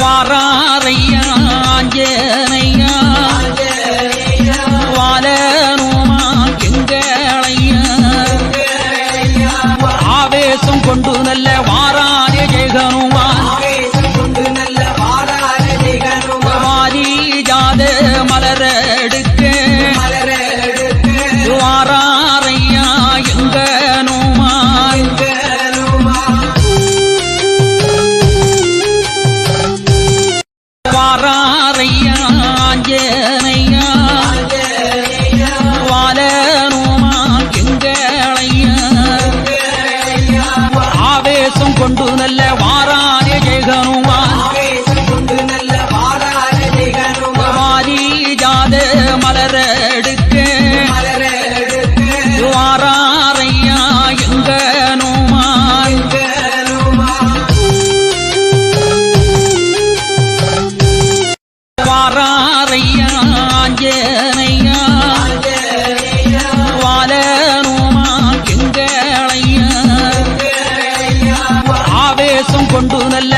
வாராரையா ஆஞ்சனையா வாலனுமா எங்களையா. ஆவேசம் கொண்டு நல்ல வாராரே ஜெகனுமா. மலர ஆவேசம் கொண்டு நல்ல வாராய ஜெகனுவான் வாரி ஜாத மலரடுக்க வாராரையா எங்கனுமான். தேசம் கொண்டு நல்ல